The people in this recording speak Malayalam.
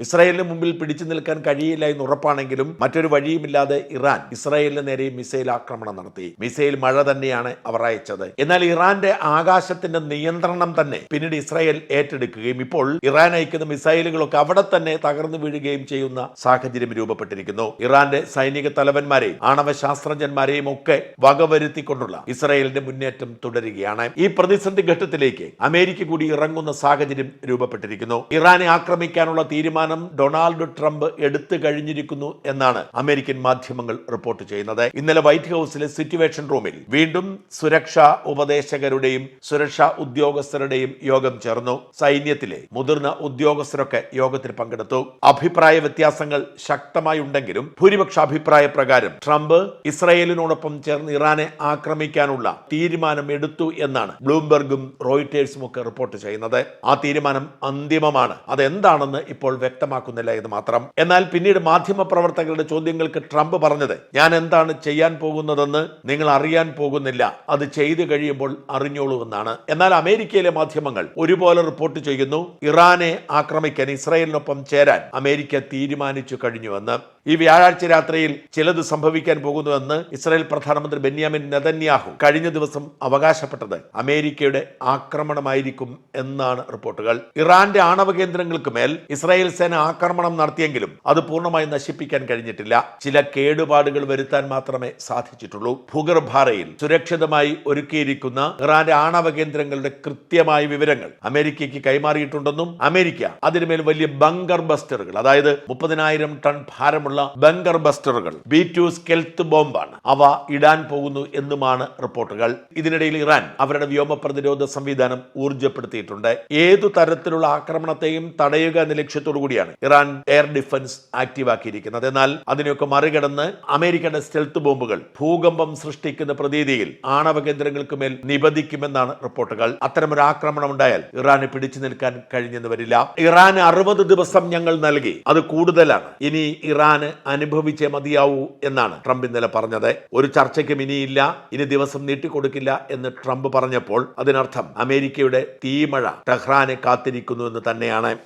ഇസ്രായേലിന് മുമ്പിൽ പിടിച്ചു നിൽക്കാൻ കഴിയില്ല എന്ന് ഉറപ്പാണെങ്കിലും മറ്റൊരു വഴിയുമില്ലാതെ ഇറാൻ ഇസ്രായേലിന് നേരെ മിസൈൽ ആക്രമണം നടത്തി. മിസൈൽ മഴ തന്നെയാണ് അവർ അയച്ചത്. എന്നാൽ ഇറാന്റെ ആകാശത്തിന്റെ നിയന്ത്രണം തന്നെ പിന്നീട് ഇസ്രായേൽ ഏറ്റെടുക്കുകയും ഇപ്പോൾ ഇറാൻ അയക്കുന്ന മിസൈലുകളൊക്കെ അവിടെ തന്നെ തകർന്നു വീഴുകയും ചെയ്യുന്ന സാഹചര്യം രൂപപ്പെട്ടിരിക്കുന്നു. ഇറാന്റെ സൈനിക തലവന്മാരെയും ആണവ ശാസ്ത്രജ്ഞന്മാരെയും ഒക്കെ വകവരുത്തിക്കൊണ്ടുള്ള ഇസ്രായേലിന്റെ മുന്നേറ്റം തുടരുകയാണ്. ഈ പ്രതിസന്ധി ഘട്ടത്തിലേക്ക് അമേരിക്ക കൂടി ഇറങ്ങുന്ന സാഹചര്യം രൂപപ്പെട്ടിരിക്കുന്നു. ഇറാനെ ആക്രമിക്കാനുള്ള തീരുമാനം ഡൊണാൾഡ് ട്രംപ് എടുത്തു കഴിഞ്ഞിരിക്കുന്നു എന്നാണ് അമേരിക്കൻ മാധ്യമങ്ങൾ റിപ്പോർട്ട് ചെയ്യുന്നത്. ഇന്നലെ വൈറ്റ് ഹൌസിലെ സിറ്റുവേഷൻ റൂമിൽ വീണ്ടും സുരക്ഷാ ഉപദേശകരുടെയും സുരക്ഷാ ഉദ്യോഗസ്ഥരുടെയും യോഗം ചേർന്നു. സൈന്യത്തിലെ മുതിർന്ന ഉദ്യോഗസ്ഥരൊക്കെ യോഗത്തിൽ പങ്കെടുത്തു. അഭിപ്രായ വ്യത്യാസങ്ങൾ ശക്തമായി ഉണ്ടെങ്കിലും ഭൂരിപക്ഷ അഭിപ്രായ പ്രകാരം ട്രംപ് ഇസ്രയേലിനോടൊപ്പം ചേർന്ന് ഇറാനെ ആക്രമിക്കാനുള്ള തീരുമാനം എടുത്തു എന്നാണ് ബ്ലൂംബെർഗും റോയിറ്റേഴ്സും ഒക്കെ റിപ്പോർട്ട് ചെയ്യുന്നത്. ആ തീരുമാനം അന്തിമമാണ്. അതെന്താണെന്ന് ഇപ്പോൾ വ്യക്തമാക്കുന്നില്ല എന്ന് മാത്രം. എന്നാൽ പിന്നീട് മാധ്യമ പ്രവർത്തകരുടെ ചോദ്യങ്ങൾക്ക് ട്രംപ് പറഞ്ഞത് ഞാൻ എന്താണ് ചെയ്യാൻ പോകുന്നതെന്ന് നിങ്ങൾ അറിയാൻ പോകുന്നില്ല. അത് ചെയ്തു കഴിയുമ്പോൾ അറിഞ്ഞോളൂ എന്നാണ്. എന്നാൽ അമേരിക്കയിലെ മാധ്യമങ്ങൾ ഒരുപോലെ റിപ്പോർട്ട് ചെയ്യുന്നു ഇറാനെ ആക്രമിക്കാൻ ഇസ്രായേലിനൊപ്പം ചേരാൻ അമേരിക്ക തീരുമാനിച്ചു കഴിഞ്ഞുവെന്ന്. ഈ വ്യാഴാഴ്ച രാത്രിയിൽ ചിലത് സംഭവിക്കാൻ പോകുന്നുവെന്ന് ഇസ്രായേൽ പ്രധാനമന്ത്രി ബെന്യാമിൻ നെതന്യാഹു കഴിഞ്ഞ ദിവസം അവകാശപ്പെട്ടത്. അമേരിക്കയുടെ ആക്രമണമായിരിക്കും എന്നാണ് റിപ്പോർട്ടുകൾ. ഇറാന്റെ ആണവ കേന്ദ്രങ്ങൾക്ക് മേൽ ഇസ്രായേൽ സേന ആക്രമണം നടത്തിയെങ്കിലും അത് പൂർണമായി നശിപ്പിക്കാൻ കഴിഞ്ഞിട്ടില്ല. ചില കേടുപാടുകൾ വരുത്താൻ മാത്രമേ സാധിച്ചിട്ടുള്ളൂ. ഭൂഗർഭാറയിൽ സുരക്ഷിതമായി ഒരുക്കിയിരിക്കുന്ന ഇറാന്റെ ആണവ കേന്ദ്രങ്ങളുടെ കൃത്യമായ വിവരങ്ങൾ അമേരിക്കയ്ക്ക് കൈമാറിയിട്ടുണ്ടെന്നും അമേരിക്ക അതിനുമേൽ വലിയ ബങ്കർ ബസ്റ്ററുകൾ അതായത് മുപ്പതിനായിരം ടൺ ഭാരമുള്ള ബങ്കർ ബസ്റ്ററുകൾ ബി ടു സ്കെൽത്ത് ബോംബാണ്. അവ ഇടാൻ പോകുന്നു എന്നുമാണ് റിപ്പോർട്ടുകൾ. ഇതിനിടയിൽ ഇറാൻ അവരുടെ വ്യോമ പ്രതിരോധ സംവിധാനം ഊർജപ്പെടുത്തിയിട്ടുണ്ട്. ഏതു തരത്തിലുള്ള ആക്രമണത്തെയും തടയുക എന്ന ലക്ഷ്യത്തോടു കൂടിയാണ് ഇറാൻ എയർ ഡിഫൻസ് ആക്റ്റീവ് ആക്കിയിരിക്കുന്നത് എന്നാൽ അതിനെയൊക്കെ മറികടന്ന് അമേരിക്കയുടെ സ്റ്റെൽത്ത് ബോംബുകൾ ഭൂകമ്പം സൃഷ്ടിക്കുന്ന പ്രതീതിയിൽ ആണവ കേന്ദ്രങ്ങൾക്ക് മേൽ നിബന്ധിക്കുമെന്നാണ് റിപ്പോർട്ടുകൾ. അത്തരമൊരു ആക്രമണം ഉണ്ടായാൽ ഇറാന് പിടിച്ചു നിൽക്കാൻ കഴിഞ്ഞെന്ന് വരില്ല. ഇറാൻ അറുപത് ദിവസം ഞങ്ങൾ നൽകി. അത് കൂടുതലാണ്. ഇനി ഇറാന് അനുഭവിച്ചേ മതിയാവൂ എന്നാണ് ട്രംപ് ഇന്നലെ പറഞ്ഞത്. ഒരു ചർച്ചയ്ക്കും ഇനിയില്ല ഇനി ദിവസം നീട്ടിക്കൊടുക്കില്ല എന്ന് ട്രംപ് പറഞ്ഞപ്പോൾ അതിനർത്ഥം അമേരിക്കയുടെ തീമഴ ടെഹ്റാനെ കാത്തിരിക്കുന്നു എന്ന് തന്നെയാണ്.